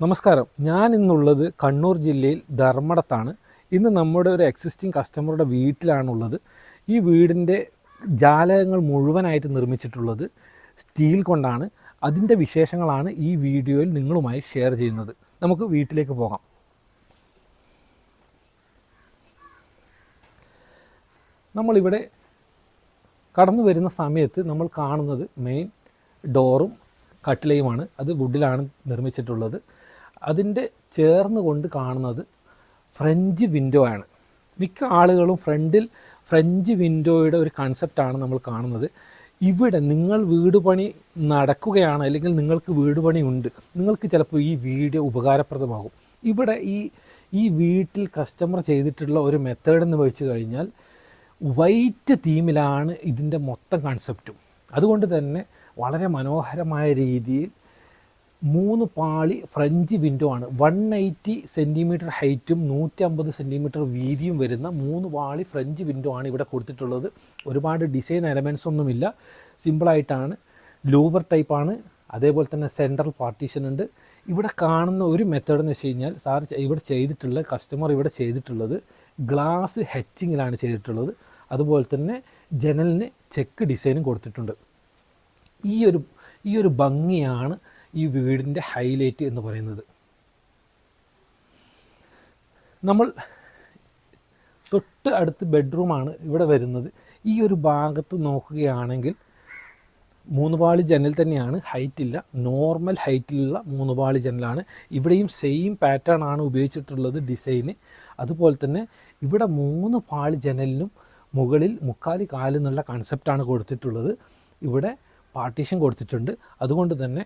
നമസ്കാരം. ഞാൻ ഇന്നുള്ളത് കണ്ണൂർ ജില്ലയിൽ ധർമ്മടത്താണ്. ഇന്ന് നമ്മുടെ ഒരു എക്സിസ്റ്റിംഗ് കസ്റ്റമറുടെ വീട്ടിലാണുള്ളത്. ഈ വീടിന്റെ ജാലകങ്ങൾ മുഴുവനായിട്ട് നിർമ്മിച്ചിട്ടുള്ളത് സ്റ്റീൽ കൊണ്ടാണ്. അതിന്റെ വിശേഷങ്ങളാണ് ഈ വീഡിയോയിൽ നിങ്ങളുമായി ഷെയർ ചെയ്യുന്നത്. നമുക്ക് വീട്ടിലേക്ക് പോകാം. നമ്മളിവിടെ കടന്നു വരുന്ന സമയത്ത് നമ്മൾ കാണുന്നത് മെയിൻ ഡോറും കട്ടിലയുമാണ്. അത് വുഡിലാണ് നിർമ്മിച്ചിട്ടുള്ളത്. അതിന്റെ ചേർന്ന് കൊണ്ട് കാണുന്നത് ഫ്രഞ്ച് വിൻഡോ ആണ്. മിക്ക ആളുകളും ഫ്രണ്ടിൽ ഫ്രഞ്ച് വിൻഡോയുടെ ഒരു കൺസെപ്റ്റാണ് നമ്മൾ കാണുന്നത്. ഇവിടെ നിങ്ങൾ വീട് പണി നടക്കുകയാണ് അല്ലെങ്കിൽ നിങ്ങൾക്ക് വീട് പണി ഉണ്ട് നിങ്ങൾക്ക് ചിലപ്പോൾ ഈ വീഡിയോ ഉപകാരപ്രദമാകും. ഇവിടെ ഈ ഈ വീട്ടിൽ കസ്റ്റമർ ചെയ്തിട്ടുള്ള ഒരു മെത്തേഡ് എന്ന് വെച്ച് കഴിഞ്ഞാൽ വൈറ്റ് തീമിലാണ് ഇതിന്റെ മൊത്തം കൺസെപ്റ്റും അതുകൊണ്ട് തന്നെ വളരെ മനോഹരമായ രീതിയിൽ മൂന്ന് പാളി ഫ്രഞ്ച് വിൻഡോ ആണ്. വൺ എയ്റ്റി സെന്റിമീറ്റർ ഹൈറ്റും നൂറ്റമ്പത് സെന്റിമീറ്റർ വീതിയും വരുന്ന മൂന്ന് പാളി ഫ്രഞ്ച് വിൻഡോ ആണ് ഇവിടെ കൊടുത്തിട്ടുള്ളത്. ഒരുപാട് ഡിസൈൻ എലമെൻസ് ഒന്നുമില്ല. സിമ്പിളായിട്ടാണ് ലൂവർ ടൈപ്പാണ് അതേപോലെ തന്നെ സെൻട്രൽ പാർട്ടീഷൻ ഉണ്ട്. ഇവിടെ കാണുന്ന ഒരു മെത്തേഡ് എന്ന് വെച്ച് കഴിഞ്ഞാൽ സാർ ഇവിടെ ചെയ്തിട്ടുള്ള കസ്റ്റമർ ഇവിടെ ചെയ്തിട്ടുള്ളത് ഗ്ലാസ് ഹെച്ചിങ്ങിലാണ് ചെയ്തിട്ടുള്ളത്. അതുപോലെ തന്നെ ജനലിന് ചെക്ക് ഡിസൈനും കൊടുത്തിട്ടുണ്ട്. ഈ ഒരു ഈ ഒരു ഭംഗിയാണ് ഈ വീടിന്റെ ഹൈലൈറ്റ് എന്ന് പറയുന്നത്. നമ്മൾ തൊട്ട് അടുത്ത് ബെഡ്റൂമാണ് ഇവിടെ വരുന്നത്. ഈ ഒരു ഭാഗത്ത് നോക്കുകയാണെങ്കിൽ മൂന്ന് പാളി ജനൽ തന്നെയാണ്. ഹൈറ്റ് ഇല്ല. നോർമൽ ഹൈറ്റിലുള്ള മൂന്ന് പാളി ജനലാണ്. ഇവിടെയും സെയിം പാറ്റേൺ ആണ് ഉപയോഗിച്ചിട്ടുള്ളത് ഡിസൈന്. അതുപോലെ തന്നെ ഇവിടെ മൂന്ന് പാളി ജനലിനും മുകളിൽ മുക്കാലി കാലെന്നുള്ള കൺസെപ്റ്റാണ് കൊടുത്തിട്ടുള്ളത്. ഇവിടെ പാർട്ടീഷൻ കൊടുത്തിട്ടുണ്ട്. അതുകൊണ്ട് തന്നെ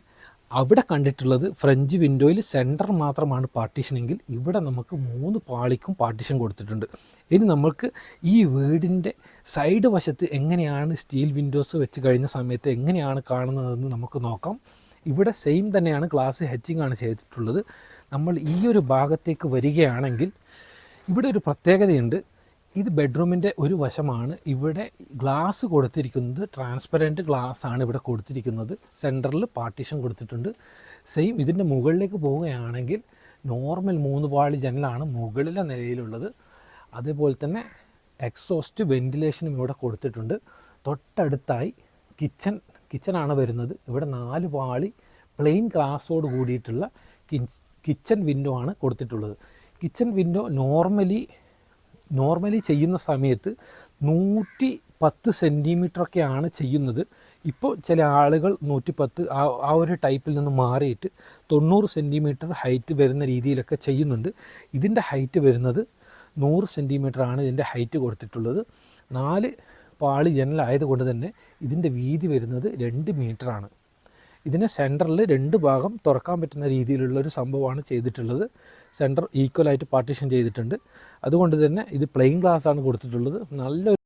അവിടെ കണ്ടിട്ടുള്ളത് ഫ്രഞ്ച് വിൻഡോയിൽ സെന്റർ മാത്രമാണ് പാർട്ടീഷനെങ്കിൽ ഇവിടെ നമുക്ക് മൂന്ന് പാളിക്കും പാർട്ടീഷൻ കൊടുത്തിട്ടുണ്ട്. ഇനി നമുക്ക് ഈ വീടിന്റെ സൈഡ് വശത്ത് എങ്ങനെയാണ് സ്റ്റീൽ വിൻഡോസ് വെച്ച് കഴിഞ്ഞ സമയത്ത് എങ്ങനെയാണ് കാണുന്നതെന്ന് നമുക്ക് നോക്കാം. ഇവിടെ സെയിം തന്നെയാണ് ഗ്ലാസ് ഹെച്ചിങ് ആണ് ചെയ്തിട്ടുള്ളത്. നമ്മൾ ഈ ഒരു ഭാഗത്തേക്ക് വരികയാണെങ്കിൽ ഇവിടെ ഒരു പ്രത്യേകതയുണ്ട്. ഇത് ബെഡ്റൂമിന്റെ ഒരു വശമാണ്. ഇവിടെ ഗ്ലാസ് കൊടുത്തിരിക്കുന്നത് ട്രാൻസ്പെറന്റ് ഗ്ലാസ് ആണ് ഇവിടെ കൊടുത്തിരിക്കുന്നത്. സെന്ററിൽ പാർട്ടീഷൻ കൊടുത്തിട്ടുണ്ട്. സെയിം ഇതിന്റെ മുകളിലേക്ക് പോവുകയാണെങ്കിൽ നോർമൽ മൂന്ന് പാളി ജനലാണ് മുകളിലെ നിലയിലുള്ളത്. അതേപോലെ തന്നെ എക്സോസ്റ്റ് വെന്റിലേഷനും ഇവിടെ കൊടുത്തിട്ടുണ്ട്. തൊട്ടടുത്തായി കിച്ചൺ കിച്ചണാണ് വരുന്നത്. ഇവിടെ നാല് പാളി പ്ലെയിൻ ഗ്ലാസോട് കൂടിയിട്ടുള്ള കിച്ചൺ വിൻഡോ ആണ് കൊടുത്തിട്ടുള്ളത്. കിച്ചൺ വിൻഡോ നോർമലി നോർമലി ചെയ്യുന്ന സമയത്ത് നൂറ്റി പത്ത് സെന്റിമീറ്ററൊക്കെയാണ് ചെയ്യുന്നത്. ഇപ്പോൾ ചില ആളുകൾ നൂറ്റി പത്ത് ആ ആ ഒരു ടൈപ്പിൽ നിന്ന് മാറിയിട്ട് തൊണ്ണൂറ് സെന്റിമീറ്റർ ഹൈറ്റ് വരുന്ന രീതിയിലൊക്കെ ചെയ്യുന്നുണ്ട്. ഇതിന്റെ ഹൈറ്റ് വരുന്നത് നൂറ് സെന്റിമീറ്റർ ആണ് ഇതിന്റെ ഹൈറ്റ് കൊടുത്തിട്ടുള്ളത്. നാല് പാളി ജനലായതുകൊണ്ട് തന്നെ ഇതിന്റെ വീതി വരുന്നത് രണ്ട് മീറ്ററാണ് ഇതിനെ സെന്ററിൽ രണ്ട് ഭാഗം തുറക്കാൻ പറ്റുന്ന രീതിയിലുള്ള ഒരു സംഭവമാണ് ചെയ്തിട്ടുള്ളത്. സെന്റർ ഈക്വലായിട്ട് പാർട്ടീഷൻ ചെയ്തിട്ടുണ്ട്. അതുകൊണ്ട് തന്നെ ഇത് പ്ലെയിൻ ഗ്ലാസ് ആണ് കൊടുത്തിട്ടുള്ളത്. നല്ലൊരു